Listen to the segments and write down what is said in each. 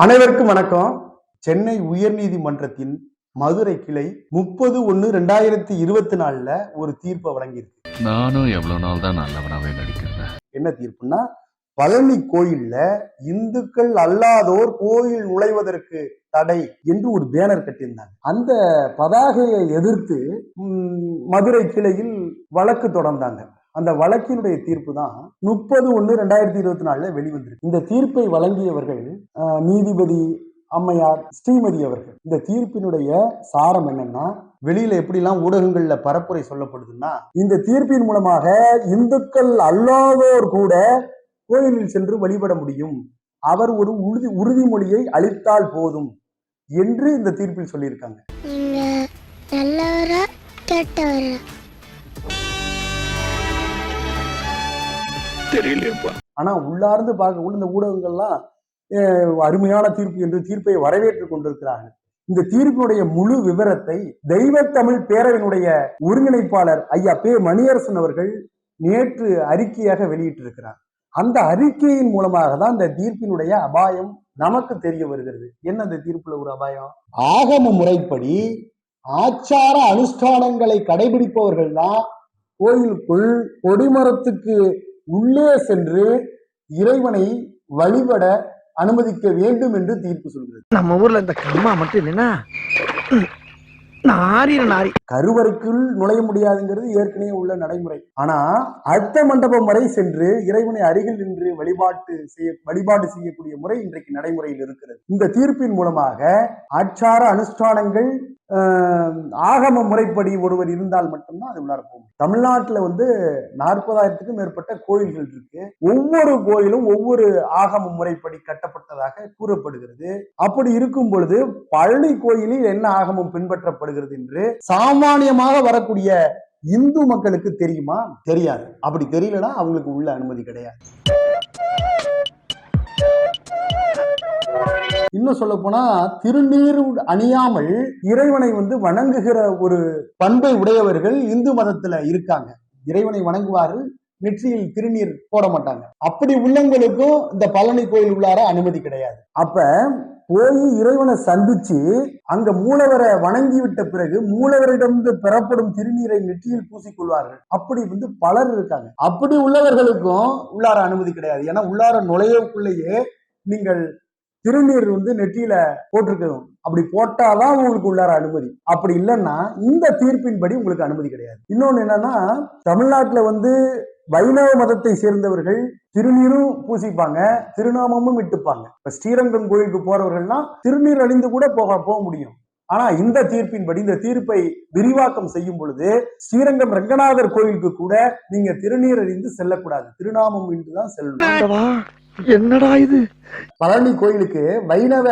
அனைவருக்கும் வணக்கம். சென்னை உயர்நீதிமன்றத்தின் மதுரை கிளை முப்பது ஒன்னு ரெண்டாயிரத்தி இருபத்தி நாலுல ஒரு தீர்ப்பை வழங்கியிருக்கு. நானும் எவ்வளவு நாள் தான் நல்லவனாவே நடிக்கிறேன். என்ன தீர்ப்புன்னா பழனி கோயில்ல இந்துக்கள் அல்லாதோர் கோயில் நுழைவதற்கு தடை என்று ஒரு பேனர் கட்டியிருந்தாங்க. அந்த பதாகையை எதிர்த்து மதுரை கிளையில் வழக்கு தொடர்ந்தாங்க. அந்த வழக்கினுடைய தீர்ப்பு தான் முப்பது ஒன்று ரெண்டாயிரத்தி இருபத்தி நாலுல வெளிவந்திருக்கு. இந்த தீர்ப்பை வழங்கியவர்கள் நீதிபதி அம்மையார் ஸ்ரீமதி அவர்கள். இந்த தீர்ப்பினுடைய சாரம் என்னன்னா வெளியில எப்படிலாம் ஊடகங்கள்ல பரப்புரை சொல்லப்படுதுன்னா இந்த தீர்ப்பின் மூலமாக இந்துக்கள் அல்லாதோர் கூட கோயிலில் சென்று வழிபட முடியும். அவர் ஒரு உறுதி உறுதிமொழியை அளித்தால் போதும் என்று இந்த தீர்ப்பில் சொல்லியிருக்காங்க. தெரியலையப்பா. ஆனா உள்ளார்ந்து பார்க்க உள்ள இந்த ஊடகங்கள்லாம் அருமையான தீர்ப்பு என்று தீர்ப்பை வரவேற்றுக் கொண்டிருக்கிறார்கள். இந்த தீர்ப்பினுடைய முழு விவரத்தை தெய்வத்தமிழ் பேரவையினுடைய ஒருங்கிணைப்பாளர் ஐயா பே மணியரசன் அவர்கள் நேற்று அறிக்கையாக வெளியிட்டிருக்கிறார். அந்த அறிக்கையின் மூலமாக தான் இந்த தீர்ப்பினுடைய அபாயம் நமக்கு தெரிய வருகிறது. என்ன அந்த தீர்ப்புல ஒரு அபாயம்? ஆகம முறைப்படி ஆச்சார அனுஷ்டானங்களை கடைபிடிப்பவர்கள் தான் கோயிலுக்குள் கொடிமரத்துக்கு உள்ளே சென்று இறைவனை வழிபட அனுமதிக்க வேண்டும் என்று தீர்ப்பு சொல்கிறது. நம்ம ஊர்ல இந்த கம்மா மட்டும் நாரி. கருவறைக்குள் நுழைய முடியாதுங்கிறது ஏற்கனவே உள்ள நடைமுறை. ஆனா அர்த்த மண்டபம் வரை சென்று இறைவனை அருகில் நின்று வழிபாட்டு செய்ய வழிபாடு செய்யக்கூடிய முறை இன்றைக்கு நடைமுறையில் இருக்கிறது. இந்த தீர்ப்பின் மூலமாக ஆச்சார அனுஷ்டானங்கள் ஆகம முறைப்படி ஒருவர் இருந்தால் மட்டும்தான் அது உள்ளார போகும். தமிழ்நாட்டில் வந்து நாற்பதாயிரத்துக்கும் மேற்பட்ட கோயில்கள் இருக்கு. ஒவ்வொரு கோயிலும் ஒவ்வொரு ஆகம முறைப்படி கட்டப்பட்டதாக கூறப்படுகிறது. அப்படி இருக்கும் பொழுது பழனி கோயிலில் என்ன ஆகமம் பின்பற்றப்படுகிறது என்று சாமானியமாக வரக்கூடிய இந்து மக்களுக்கு தெரியுமா? தெரியாது. அப்படி தெரியலனா அவங்களுக்கு உள்ள அனுமதி கிடையாது. இன்னும் சொல்ல போனா திருநீர் அணியாமல் இறைவனை வந்து வணங்குகிற ஒரு பண்பை உடையவர்கள் இந்து மதத்துல இருக்காங்க. இறைவனை வணங்குவார்கள் நெற்றியில் திருநீர் போட மாட்டாங்க. அப்படி உள்ளவங்களுக்கும் இந்த பழனி கோயில் உள்ளார அனுமதி கிடையாது. அப்ப போய் இறைவனை சந்திச்சு அங்க மூலவரை வணங்கி விட்ட பிறகு மூலவரிடமிருந்து பெறப்படும் திருநீரை நெற்றியில் பூசிக்கொள்வார்கள் அப்படி வந்து பலர் இருக்காங்க. அப்படி உள்ளவர்களுக்கும் உள்ளார அனுமதி கிடையாது. ஏன்னா உள்ளார நுழையக்குள்ளேயே நீங்கள் திருநீர் வந்து நெற்றியில போட்டிருக்கணும். அப்படி போட்டாதான் உங்களுக்கு உள்ளார அனுமதி. அப்படி இல்லைன்னா இந்த தீர்ப்பின்படி உங்களுக்கு அனுமதி கிடையாது. இன்னொன்னு என்னன்னா தமிழ்நாட்டுல வந்து வைணவ மதத்தை சேர்ந்தவர்கள் திருநீரும் பூசிப்பாங்க திருநாமமும் இட்டுப்பாங்க. இப்ப ஸ்ரீரங்கம் கோயிலுக்கு போறவர்கள்னா திருநீர் அணிந்து கூட போக போக முடியும். ஆனா இந்த தீர்ப்பின்படி இந்த தீர்ப்பை விரிவாக்கம் செய்யும் பொழுது ஸ்ரீரங்கம் ரங்கநாதர் கோயிலுக்கு கூட நீங்க திருநீர் அறிந்து செல்லக்கூடாது. திருநாமம் இன்றுதான் செல்லணும். என்னடா இது? பழனி கோயிலுக்கு வைணவ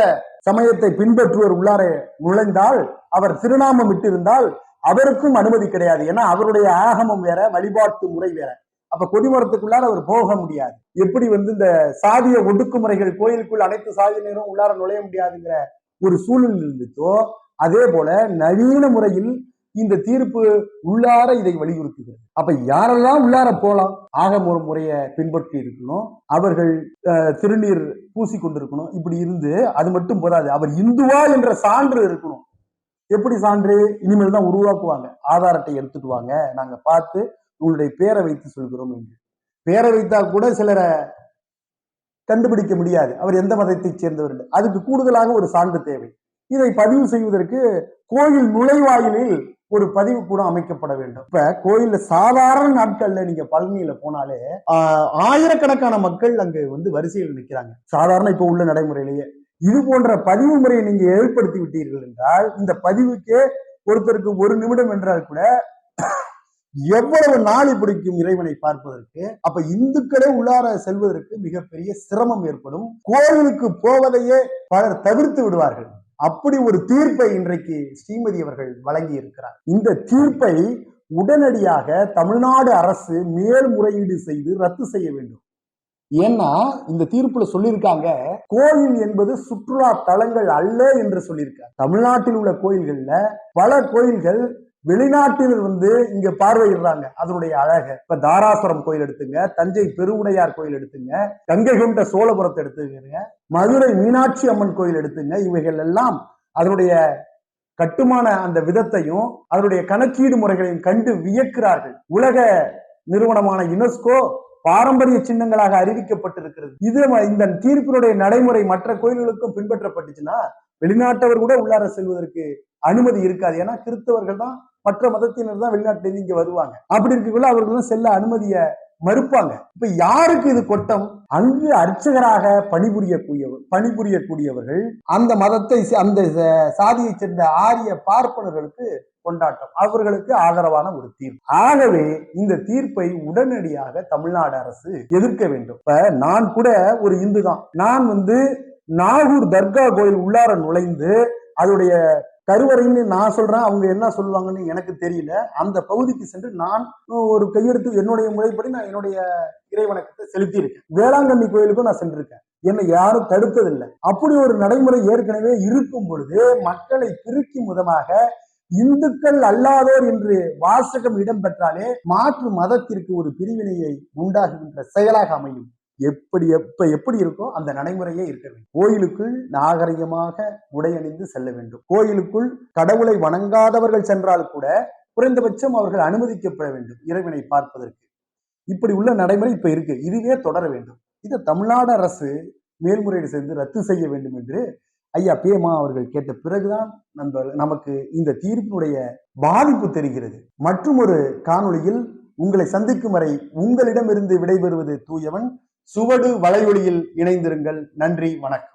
சமயத்தை பின்பற்றுவோர் உள்ளார நுழைந்தால் அவர் திருநாமம் இட்டிருந்தால் அவருக்கும் அனுமதி கிடையாது. ஏன்னா அவருடைய ஆகமம் வேற வழிபாட்டு முறை வேற. அப்ப கொடிமரத்துக்குள்ளார அவர் போக முடியாது. எப்படி வந்து இந்த சாதிய ஒடுக்குமுறைகள் கோயிலுக்குள் அனைத்து சாதியினரும் உள்ளார நுழைய முடியாதுங்கிற ஒரு சூழல் இருந்துச்சோ அதே போல நவீன முறையில் இந்த தீர்ப்பு உள்ளார இதை வலியுறுத்துகிறது. அப்ப யாரெல்லாம் உள்ளார போலாம்? ஆக ஒரு முறையை பின்பற்றி இருக்கணும். அவர்கள் அஹ், திருநீர் பூசி கொண்டிருக்கணும். இப்படி இருந்து அது மட்டும் போதாது. அவர் இந்துவா என்ற சான்று இருக்கணும். எப்படி சான்று? இனிமேல் தான் உருவாக்குவாங்க. ஆதார் அட்டை எடுத்துட்டு வாங்க. நாங்க பார்த்து உங்களுடைய பேரை வைத்து சொல்கிறோம் என்று. பேரை வைத்தா கூட சிலரை கண்டுபிடிக்க முடியாது. அவர் எந்த மதத்தைச் சேர்ந்தவர் அதுக்கு கூடுதலாக ஒரு சான்று தேவை. இதை பதிவு செய்வதற்கு கோயில் நுழைவாயிலில் ஒரு பதிவு கூட அமைக்கப்பட வேண்டும். இப்ப கோயில்ல சாதாரண நாட்கள்ல நீங்க பழனியில போனாலே ஆஹ், ஆயிரக்கணக்கான மக்கள் அங்கு வந்து வரிசையில் நிற்கிறாங்க. சாதாரண இப்ப உள்ள நடைமுறையிலேயே. இது போன்ற பதிவு முறையை நீங்க ஏற்படுத்தி விட்டீர்கள் என்றால் இந்த பதிவுக்கே ஒருத்தருக்கு ஒரு நிமிடம் என்றால் கூட எவ்வளவு நாளை பிடிக்கும் இறைவனை பார்ப்பதற்கு அப்ப இந்துக்களே உள்ளார செல்வதற்கு மிகப்பெரிய சிரமம் ஏற்படும். கோயிலுக்கு போவதையே பலர் தவிர்த்து விடுவார்கள். அப்படி ஒரு தீர்ப்பை இன்றைக்கு ஸ்ரீமதி அவர்கள் வழங்கி இருக்கிறார் இந்த தீர்ப்பை உடனடியாக தமிழ்நாடு அரசு மேல்முறையீடு செய்து ரத்து செய்ய வேண்டும். ஏன்னா இந்த தீர்ப்புல சொல்லியிருக்காங்க கோயில் என்பது சுற்றுலா தலங்கள் அல்ல என்று சொல்லியிருக்காங்க. தமிழ்நாட்டில் உள்ள கோயில்கள்ல பல கோயில்கள் வெளிநாட்டில் வந்து இங்க பார்வையிடுறாங்க. அதனுடைய அழக. இப்ப தாராசுரம் கோயில் எடுத்துங்க தஞ்சை பெருவுடையார் கோயில் எடுத்துங்க கங்கை கொண்ட சோழபுரத்தை எடுத்துக்கிறீங்க மதுரை மீனாட்சி அம்மன் கோயில் எடுத்துங்க. இவைகள் எல்லாம் அதனுடைய கட்டுமான அந்த விதத்தையும் அதனுடைய கணக்கீடு முறைகளையும் கண்டு வியக்கிறார்கள். உலக நிறுவனமான யுனெஸ்கோ பாரம்பரிய சின்னங்களாக அறிவிக்கப்பட்டிருக்கிறது. இது இந்த தீர்ப்பினுடைய நடைமுறை மற்ற கோயில்களுக்கும் பின்பற்றப்பட்டுச்சுன்னா வெளிநாட்டவர் கூட உள்ளார செல்வதற்கு அனுமதி இருக்காது. ஏன்னா கிறிஸ்தவர்கள் தான் மற்ற மதத்தினர் தான் வெளிநாட்டிலிருந்து இங்க வருவாங்க. அப்படி இருக்கக்குள்ள அவர்களும் செல்ல அனுமதிய மறுப்பாங்க. இப்ப யாருக்கு இது கொட்டம்? அங்கு அர்ச்சகராக பணிபுரியக்கூடியவர் பணிபுரியக்கூடியவர்கள் அந்த மதத்தை அந்த சாதியை சாதியைச் சேர்ந்த ஆரிய பார்ப்பனர்களுக்கு கொண்டாட்டம். அவர்களுக்கு ஆதரவான ஒரு தீர்ப்பு. ஆகவே இந்த தீர்ப்பை உடனடியாக தமிழ்நாடு அரசு எதிர்க்க வேண்டும். இப்ப நான் கூட ஒரு இந்து தான் நான் வந்து நாகூர் தர்கா கோயில் உள்ளார நுழைந்து அதோடைய கருவறைன்னு நான் சொல்றேன் அவங்க என்ன சொல்லுவாங்கன்னு எனக்கு தெரியல. அந்த பகுதிக்கு சென்று நான் ஒரு கையெழுத்து என்னுடைய முறைப்படி நான் என்னுடைய இறைவணக்கத்தை செலுத்தியிருக்கேன். வேளாங்கண்ணி கோயிலுக்கும் நான் சென்றிருக்கேன். என்னை யாரும் தடுத்ததில்லை. அப்படி ஒரு நடைமுறை ஏற்கனவே இருக்கும் பொழுது மக்களை திருக்கி விதமாக இந்துக்கள் அல்லாதோர் என்று வாசகம் இடம்பெற்றாலே மாற்று மதத்திற்கு ஒரு பிரிவினையை உண்டாகுகின்ற செயலாக அமையும். எப்படி எப்ப எப்படி இருக்கோ அந்த நடைமுறையே இருக்க வேண்டும். கோயிலுக்குள் நாகரிகமாக உடையணிந்து செல்ல வேண்டும். கோயிலுக்குள் கடவுளை வணங்காதவர்கள் சென்றால் கூட குறைந்தபட்சம் அவர்கள் அனுமதிக்கப்பட வேண்டும் இறைவனை பார்ப்பதற்கு. இப்படி உள்ள நடைமுறை இப்ப இருக்கு. இதுவே தொடர வேண்டும். இதை தமிழ்நாடு அரசு மேல்முறையீடு செய்து ரத்து செய்ய வேண்டும் என்று ஐயா பேமா அவர்கள் கேட்ட பிறகுதான் நண்பர் நமக்கு இந்த தீர்ப்பினுடைய பாதிப்பு தெரிகிறது. மற்றும் ஒரு காணொளியில் உங்களை சந்திக்கும் வரை உங்களிடமிருந்து விடைபெறுவது தூயவன் சுவடு வலையொலியில் இணைந்திருங்கள். நன்றி வணக்கம்.